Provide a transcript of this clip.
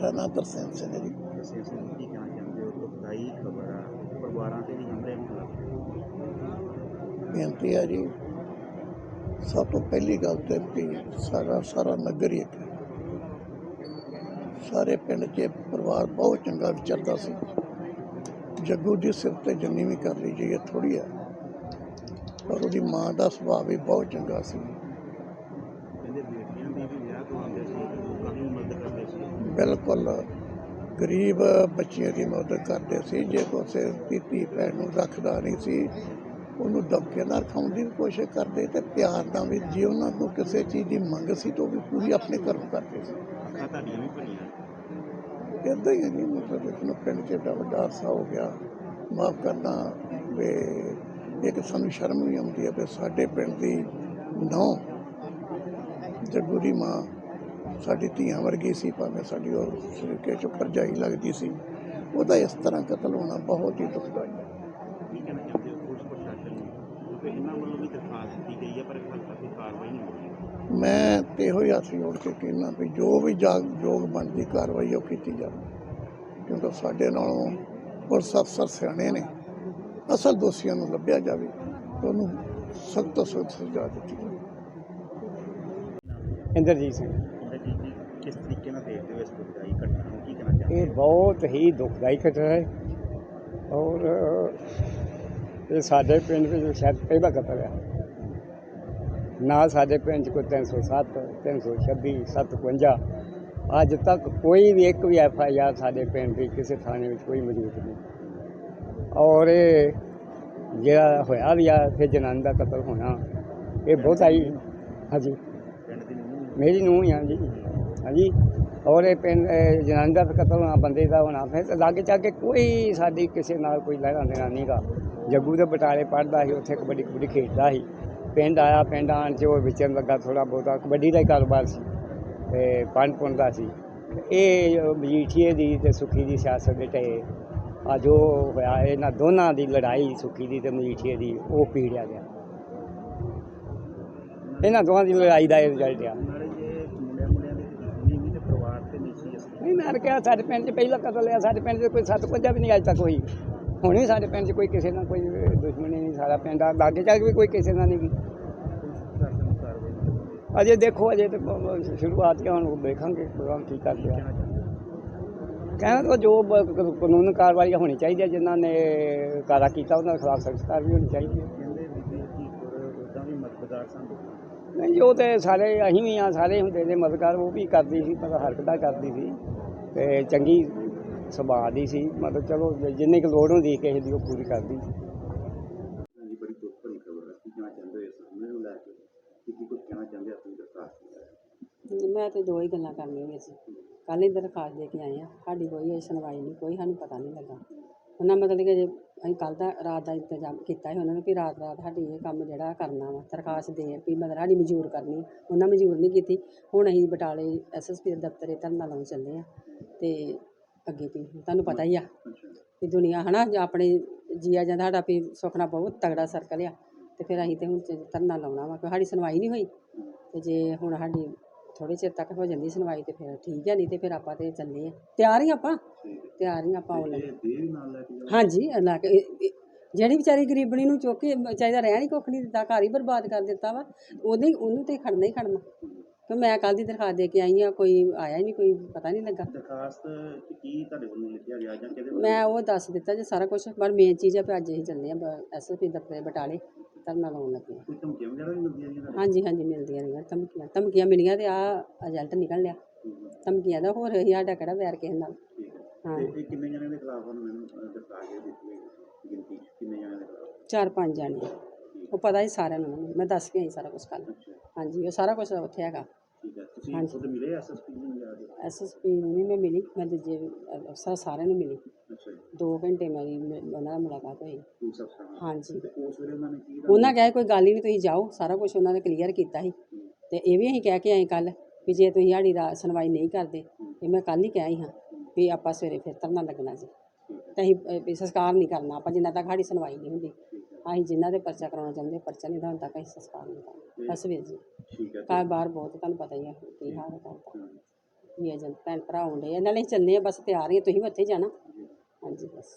ਮੇਰਾ ਨਾਮ ਦਰਸ਼ਨ ਸਿੰਘ ਹੈ ਜੀ ਦੱਸਿਆ ਸੀ ਕੀ ਕਹਿਣਾ ਚਾਹੁੰਦੇ ਹੋ? ਦੁਖਦਾਈ ਖਬਰ ਆ ਪਰਿਵਾਰਾਂ ਤੇ ਵੀ ਹਮਲੇ ਹੋਣ ਲੱਗ ਪਏ। ਬੇਨਤੀ ਹੈ ਜੀ ਸਭ ਤੋਂ ਪਹਿਲੀ ਗੱਲ ਤੇ ਵੀ ਸਾਰਾ ਸਾਰਾ ਨਗਰ ਹੀ ਇੱਕ। ਸਾਰੇ ਪਿੰਡ 'ਚ ਪਰਿਵਾਰ ਬਹੁਤ ਚੰਗਾ ਵਿਚਰਦਾ ਸੀ। ਜੱਗੂ ਦੀ ਸਿਫਤ ਤੇ ਜਿੰਨੀ ਵੀ ਕਰ ਲਈ ਜੀ ਇਹ ਥੋੜੀ ਹੈ ਪਰ ਉਹਦੀ ਮਾਂ ਦਾ ਸੁਭਾਅ ਵੀ ਬਹੁਤ ਚੰਗਾ ਸੀ। ਬਿਲਕੁਲ। ਗਰੀਬ ਬੱਚਿਆਂ ਦੀ ਮਦਦ ਕਰਦੇ ਸੀ ਜੇ ਕੋਸੇ ਧੀ ਭੈਣ ਨੂੰ ਰੱਖਦਾ ਨਹੀਂ ਸੀ ਉਹਨੂੰ ਦਬਕੇ ਨਾਲ ਰਖਾਉਣ ਦੀ ਕੋਸ਼ਿਸ਼ ਕਰਦੇ ਤੇ ਪਿਆਰ ਨਾਲ ਵੀ ਜੇ ਉਹਨਾਂ ਨੂੰ ਕਿਸੇ ਚੀਜ਼ ਦੀ ਮੰਗ ਸੀ ਤਾਂ ਉਹ ਵੀ ਪੂਰੀ ਆਪਣੇ ਘਰੋਂ ਕਰਦੇ ਸੀ। ਇੱਦਾਂ ਹੀ ਹੈ ਜੀ ਮਤਲਬ ਦੇਖੋ ਪਿੰਡ 'ਚ ਏਡਾ ਵੱਡਾ ਹਾਦਸਾ ਹੋ ਗਿਆ। ਮਾਫ ਕਰਨਾ ਵੀ ਇੱਕ ਸਾਨੂੰ ਸ਼ਰਮ ਵੀ ਆਉਂਦੀ ਹੈ ਵੀ ਸਾਡੇ ਪਿੰਡ ਦੀ ਨੌ ਜੱਗੂ ਦੀ ਮਾਂ ਸਾਡੀ ਧੀਆਂ ਵਰਗੀ ਸੀ ਭਾਵੇਂ ਸਾਡੀ ਉਹ ਸ਼ਰੀਕੇ ਚ ਭਰਜਾਈ ਲੱਗਦੀ ਸੀ। ਉਹਦਾ ਇਸ ਤਰ੍ਹਾਂ ਕਤਲ ਹੋਣਾ ਬਹੁਤ ਹੀ ਦੁਖਦਾਈ ਹੈ। ਕੀ ਕਹਿਣਾ ਚਾਹੁੰਦੇ ਹੋ? ਪੁਲਿਸ ਪ੍ਰਸ਼ਾਸਨ ਨੂੰ? ਕਿਉਂਕਿ ਇਹਨਾਂ ਵੱਲੋਂ ਵੀ ਦਰਖਾਸਤ ਦਿੱਤੀ ਗਈ ਹੈ ਪਰ ਹਾਲੇ ਤੱਕ ਕੋਈ ਕਾਰਵਾਈ ਨਹੀਂ ਹੋਈ। ਮੈਂ ਤੇ ਇਹੋ ਹੀ ਹੱਥ ਜੋੜ ਕੇ ਕਹਿਣਾ ਵੀ ਜੋ ਵੀ ਜਾਗ ਯੋਗ ਬਣਦੀ ਕਾਰਵਾਈ ਉਹ ਕੀਤੀ ਜਾਵੇ। ਕਿਉਂਕਿ ਸਾਡੇ ਨਾਲੋਂ ਪੁਲਿਸ ਅਫਸਰ ਸਿਆਣੇ ਨੇ। ਅਸਲ ਦੋਸ਼ੀਆਂ ਨੂੰ ਲੱਭਿਆ ਜਾਵੇ ਉਹਨੂੰ ਸਖਤ ਤੋਂ ਸਖਤ ਸਜ਼ਾ ਦਿੱਤੀ ਜਾਵੇ। ਇੰਦਰਜੀਤ ਸਿੰਘ। ਕਹਿੰਦੇ ਜੀ ਜੀ ਕਿਸ ਤਰੀਕੇ ਨਾਲ ਦੇਖਦੇ ਹੋ ਇਸ ਦੁਖਦਾਈ ਘਟਨਾ ਨੂੰ? ਕੀ ਕਹਿਣਾ ਚਾਹੁੰਦੇ ਇਹ ਬਹੁਤ ਹੀ ਦੁਖਦਾਈ ਘਟਨਾ ਹੈ। ਔਰ ਇਹ ਸਾਡੇ ਪਿੰਡ ਵਿੱਚ ਸ਼ਾਇਦ ਪਹਿਲਾ ਕਤਲ ਹੈ। ਨਾ ਸਾਡੇ ਪਿੰਡ 'ਚ ਕੋਈ 307 326 752 ਅੱਜ ਤੱਕ ਕੋਈ ਵੀ ਇੱਕ ਵੀ ਐਫ ਆਈ ਆਰ ਸਾਡੇ ਪਿੰਡ ਦੀ ਕਿਸੇ ਥਾਣੇ ਵਿੱਚ ਕੋਈ ਮੌਜੂਦ ਨਹੀਂ। ਔਰ ਇਹ ਜਿਹੜਾ ਹੋਇਆ ਵੀ ਆ ਫਿਰ ਜਨਾਨੀ ਦਾ ਕਤਲ ਹੋਣਾ ਇਹ ਬਹੁਤ ਆਈ। ਹਾਂਜੀ। ਮੇਰੀ ਨੂੰਹ ਹੀ ਆ ਜੀ। ਹਾਂਜੀ। ਔਰ ਇਹ ਪਿੰਡ ਜਨਾਨੀ ਦਾ ਕਤਲ ਹੋਣਾ, ਬੰਦੇ ਦਾ ਹੋਣਾ, ਫਿਰ ਤਾਂ ਲਾਗੇ ਚਾ ਕੇ ਕੋਈ ਸਾਡੀ ਕਿਸੇ ਨਾਲ ਕੋਈ ਲੈਣਾ ਦੇਣਾ ਨਹੀਂਗਾ ਜੱਗੂ ਦੇ ਬਟਾਲੇ ਪੜਦਾ ਸੀ, ਉੱਥੇ ਕਬੱਡੀ ਕਬੱਡੀ ਖੇਡਦਾ ਸੀ। ਪਿੰਡ ਆਇਆ, ਪਿੰਡ ਆਣ 'ਚ ਉਹ ਵਿਚਰਨ ਲੱਗਾ ਥੋੜਾ ਬਹੁਤਾ, ਕਬੱਡੀ ਦਾ ਹੀ ਕਾਰੋਬਾਰ ਸੀ ਤੇ ਪੰਜ ਪੁੰਦਾ ਸੀ। ਇਹ ਮਜੀਠੀਏ ਦੀ ਤੇ ਸੁਖੀ ਦੀ ਸਿਆਸਤ ਦੇ ਟੇ ਆ ਜੋ ਹੋਇਆ, ਇਹਨਾਂ ਦੋਨਾਂ ਦੀ ਲੜਾਈ ਸੁਖੀ ਦੀ ਤੇ ਮਜੀਠੀਏ ਦੀ, ਉਹ ਪੀੜਿਆ ਗਿਆ। ਇਹਨਾਂ ਦੋਵਾਂ ਦੀ ਲੜਾਈ ਦਾ ਇਹ ਰਿਜ਼ਲਟ ਆ ਨਾਲੇ ਜੇ ਮੁੰਡਿਆਂ ਮੁੰਡਿਆਂ ਦੀ ਦੁਸ਼ਮਣੀ ਵੀ ਤੇ ਪਰਿਵਾਰ ਤੇ ਨਹੀਂ ਸੀ ਇਸ ਨਹੀਂ ਮੈਂ ਕਿਹਾ ਸਾਡੇ ਪਿੰਡ 'ਚ ਪਹਿਲਾ ਕਤਲ ਆ ਸਾਡੇ ਪਿੰਡ 'ਚ ਕੋਈ ਸੱਤ ਪੰਜਾ ਵੀ ਨਹੀਂ ਅੱਜ ਤੱਕ ਹੋਈ। ਹੁਣ ਸਾਡੇ ਪਿੰਡ 'ਚ ਕੋਈ ਕਿਸੇ ਨਾਲ ਕੋਈ ਦੁਸ਼ਮਣੀ ਨਹੀਂ ਸਾਡਾ ਪਿੰਡ ਆ ਲਾਗੇ ਚੱਲ ਵੀ ਕੋਈ ਕਿਸੇ ਨਾਲ ਨਹੀਂ। ਅਜੇ ਦੇਖੋ ਅਜੇ ਤੇ ਸ਼ੁਰੂਆਤ ਹੈ ਹੁਣ ਦੇਖਾਂਗੇ ਭਗਵਾਨ ਕੀ ਕਰਦੇ ਆ? ਕਹਿਣਾ ਤਾਂ ਜੋ ਕਾਨੂੰਨ ਕਾਰਵਾਈ ਹੋਣੀ ਚਾਹੀਦੀ ਹੈ ਜਿਨ੍ਹਾਂ ਨੇ ਕਾਰਾ ਕੀਤਾ ਉਹਨਾਂ ਦੇ ਖਿਲਾਫ ਸਖਤ ਕਾਰਵਾਈ ਹੋਣੀ ਚਾਹੀਦੀ ਹੈ। ਕਹਿੰਦੇ ਨਹੀਂ ਜੋ ਤੇ ਸਾਰੇ ਅਸੀਂ ਵੀ ਆ ਸਾਰੇ ਹੁੰਦੇ ਨੇ ਮਦਦਗਾਰ ਉਹ ਵੀ ਕਰਦੀ ਸੀ ਪਰ ਹਰਕਤਾਂ ਕਰਦੀ ਸੀ। ਤੇ ਚੰਗੀ ਸੁਭਾਅ ਦੀ ਸੀ। ਮਤਲਬ ਚਲੋ ਜਿੰਨੀ ਕੁ ਲੋੜ ਹੁੰਦੀ ਕਿਸੇ ਦੀ ਉਹ ਪੂਰੀ ਕਰਦੀ। ਨੂੰ ਨੂੰ ਮੈਂ ਤੇ ਦੋ ਹੀ ਗੱਲਾਂ ਕਰਨੀਆਂ ਹੋਈਆਂ ਸੀ। ਕੱਲ੍ਹ ਹੀ ਦਰਖਾਸਤ ਦੇ ਕੇ ਆਏ ਆ ਸਾਡੀ ਕੋਈ ਸੁਣਵਾਈ ਨਹੀਂ ਕੋਈ ਸਾਨੂੰ ਪਤਾ ਨਹੀਂ ਲੱਗਾ। ਉਹਨਾਂ ਮਤਲਬ ਕਿ ਜੇ ਅਸੀਂ ਕੱਲ੍ਹ ਦਾ ਰਾਤ ਦਾ ਇੰਤਜ਼ਾਮ ਕੀਤਾ ਸੀ ਉਹਨਾਂ ਨੇ ਵੀ ਰਾਤ ਰਾਤ ਸਾਡੀ ਇਹ ਕੰਮ ਜਿਹੜਾ ਕਰਨਾ ਵਾ ਦਰਖਾਸਤ ਦੇ ਵੀ ਮਤਲਬ ਸਾਡੀ ਮਨਜ਼ੂਰ ਕਰਨੀ। ਉਹਨਾਂ ਮਨਜ਼ੂਰ ਨਹੀਂ ਕੀਤੀ। ਹੁਣ ਅਸੀਂ ਬਟਾਲੇ ਐਸਐਸਪੀ ਦੇ ਦਫ਼ਤਰੇ ਧਰਨਾ ਲਾਉਣ ਚੱਲੇ ਆ ਤੇ ਅੱਗੇ ਵੀ ਤੁਹਾਨੂੰ ਪਤਾ ਹੀ ਆ ਵੀ ਦੁਨੀਆ ਹਨਾ ਜਾਂ ਆਪਣੇ ਜੀਆ ਜਾਂਦਾ ਸਾਡਾ ਵੀ ਸੁਖਣਾ ਬਹੁਤ ਤਗੜਾ ਸਰਕਲ ਆ। ਤੇ ਫਿਰ ਅਸੀਂ ਤੇ ਹੁਣ ਧਰਨਾ ਲਾਉਣਾ ਵਾ ਕਿਉਂਕਿ ਸਾਡੀ ਸੁਣਵਾਈ ਨਹੀਂ ਹੋਈ। ਤੇ ਜੇ ਹੁਣ ਸਾਡੀ ਥੋੜੇ ਚਿਰ ਤੱਕ ਹੋ ਜਾਂਦੀ ਸੁਣਵਾਈ ਤੇ ਫਿਰ ਠੀਕ ਹੈ ਨਹੀਂ ਤੇ ਫਿਰ ਆਪਾਂ ਤੇ ਚੱਲੇ ਆ। ਤਿਆਰ ਹੀ ਆਪਾਂ ਤਿਆਰ ਹੀ ਆਪਾਂ ਆਉਣ ਕੇ ਹਾਂਜੀ ਲਾ ਕੇ ਜਿਹੜੀ ਵਿਚਾਰੀ ਗਰੀਬਣੀ ਨੂੰ ਚੁੱਕ ਕੇ ਚਾਹੀਦਾ ਰਹਿਣ ਹੀ ਕੁੱਖ ਨਹੀਂ ਦਿੱਤਾ ਘਰ ਹੀ ਬਰਬਾਦ ਕਰ ਦਿੱਤਾ ਵਾ ਉਹਦੇ ਉਹਨੂੰ ਤੇ ਖੜਨਾ ਹੀ ਖੜਨਾ। ਕਿ ਮੈਂ ਕੱਲ ਦੀ ਦਰਖਾਸਤ ਦੇ ਕੇ ਆਈ ਆ ਕੋਈ ਆਇਆ ਹੀ ਨਹੀਂ ਕੋਈ ਪਤਾ ਨਹੀਂ ਲੱਗਾ। ਦਰਖਾਸਤ 'ਚ ਕੀ ਤੁਹਾਡੇ ਵੱਲੋਂ ਲਿਖਿਆ ਗਿਆ ਜਾਂ ਕਿਹਦੇ ਵੱਲੋਂ? ਮੈਂ ਉਹ ਦੱਸ ਦਿੱਤਾ ਜੇ ਸਾਰਾ ਕੁਝ ਪਰ ਮੇਨ ਚੀਜ਼ ਆ ਵੀ ਅੱਜ ਅਸੀਂ ਚੱਲੇ ਆ ਐਸਐਸਪੀ ਦਫ਼ਤਰ ਬਟਾਲੇ ਧਰਨਾ ਲਾਉਣ ਲੱਗੇ ਕੋਈ ਧਮਕੀਆਂ ਵਗੈਰਾ ਵੀ ਮਿਲਦੀਆਂ ਜੀ ਹਾਂਜੀ ਹਾਂਜੀ ਮਿਲਦੀਆਂ ਰਹੀਆਂ ਧਮਕੀਆਂ ਧਮਕੀਆਂ ਮਿਲੀਆਂ ਤੇ ਆ ਰਿਜ਼ਲਟ ਨਿਕਲ ਲਿਆ। ਧਮਕੀਆਂ ਦਾ ਹੋਰ ਅਸੀਂ ਸਾਡਾ ਕਿਹੜਾ ਵੈਰ ਕਿਸੇ ਨਾਲ। ਠੀਕ ਹੈ। ਹਾਂ। ਤੇ ਇਹ ਕਿੰਨੇ ਜਣਿਆਂ ਦੇ ਖਿਲਾਫ ਹਨ ਮੈਨੂੰ ਦਰਖਾਸਤ ਇਹ ਦਿੱਤੀ ਹੈ ਗਿਣਤੀ ਕਿੰਨੇ ਜਣਿਆਂ ਦੇ ਖਿਲਾਫ? ਚਾਰ ਪੰਜ ਜਾਣੇ। ਉਹ ਪਤਾ ਹੀ ਸਾਰਿਆਂ ਨੂੰ ਮੈਨੂੰ। ਮੈਂ ਦੱਸ ਕੇ ਆਈ ਸਾਰਾ ਕੁਝ ਕੱਲ ਅੱਛਾ। ਹਾਂਜੀ ਉਹ ਸਾਰਾ ਕੁਝ ਉੱਥੇ ਹੈਗਾ। ਠੀਕ ਹੈ। ਤੁਸੀਂ ਹਾਂਜੀ। ਖੁਦ ਮਿਲੇ ਐਸਐਸਪੀ ਨੂੰ ਜਾ ਕੇ ਐਸਐਸਪੀ ਨੂੰ ਨਹੀਂ ਮੈਂ ਮਿਲੀ ਮੈਂ ਦੂਜੇ ਅਫਸਰ ਸਾਰਿਆਂ ਨੂੰ ਮਿਲੀ। ਅੱਛਾ ਜੀ। 2 ਘੰਟੇ ਮੇਰੀ ਮਿ- ਉਹਨਾਂ ਨਾਲ ਮੁਲਾਕਾਤ ਹੋਈ। ਹਾਂਜੀ। ਤੇ ਉਸ ਵੇਲੇ ਉਹਨਾਂ ਨੇ ਕੀ ਉਹਨਾਂ ਕਹੇ ਕੋਈ ਗੱਲ ਹੀ ਨਹੀਂ ਤੁਸੀਂ ਜਾਓ ਸਾਰਾ ਕੁਝ ਉਹਨਾਂ ਨੇ ਕਲੀਅਰ ਕੀਤਾ ਸੀ। ਤੇ ਇਹ ਵੀ ਅਸੀਂ ਕਹਿ ਕੇ ਆਏ ਕੱਲ ਵੀ ਜੇ ਤੁਸੀਂ ਸਾਡੀ ਰਾ ਸੁਣਵਾਈ ਨਹੀਂ ਕਰਦੇ ਇਹ ਮੈਂ ਕੱਲ ਹੀ ਕਿਹਾ ਹੀ ਹਾਂ ਵੀ ਆਪਾਂ ਸਵੇਰੇ ਫਿਰ ਧਰਨਾ ਲੱਗਣਾ ਜੀ। ਤੇ ਅਸੀਂ ਅ, ਵੀ ਸੰਸਕਾਰ ਨਹੀਂ ਕਰਨਾ ਆਪਾਂ ਜਿੰਨਾ ਤੱਕ ਸਾਡੀ ਸੁਣਵਾਈ ਨਹੀਂ ਹੁੰਦੀ ਅਸੀਂ ਜਿਨ੍ਹਾਂ ਦੇ ਪਰਚਾ ਕਰਾਉਣਾ ਚਾਹੁੰਦੇ ਪਰਚਾ ਨਹੀਂ ਤਾਂ ਤੱਕ ਅਸੀਂ ਸੰਸਕਾਰ ਨਹੀਂ ਕਰਨਾ ਬਸ ਵੀਰ ਜੀ। ਠੀਕ ਹੈ ਘਰ ਬਾਹਰ ਬਹੁਤ ਤੁਹਾਨੂੰ ਪਤਾ ਹੀ ਹੈ ਕੀ ਹਾਲ ਹੈ ਦਾ ਵੀ ਏਜੰਟ ਭੈਣ ਭਰਾ ਆਉਂਦੇ ਆ ਨਾਲੇ ਚੱਲੇ ਆ ਬਸ ਤਿਆਰ ਹੀ ਆ, ਤੁਸੀਂ ਵੀ ਉੱਥੇ ਜਾਣਾ। ਹਾਂਜੀ ਬਸ।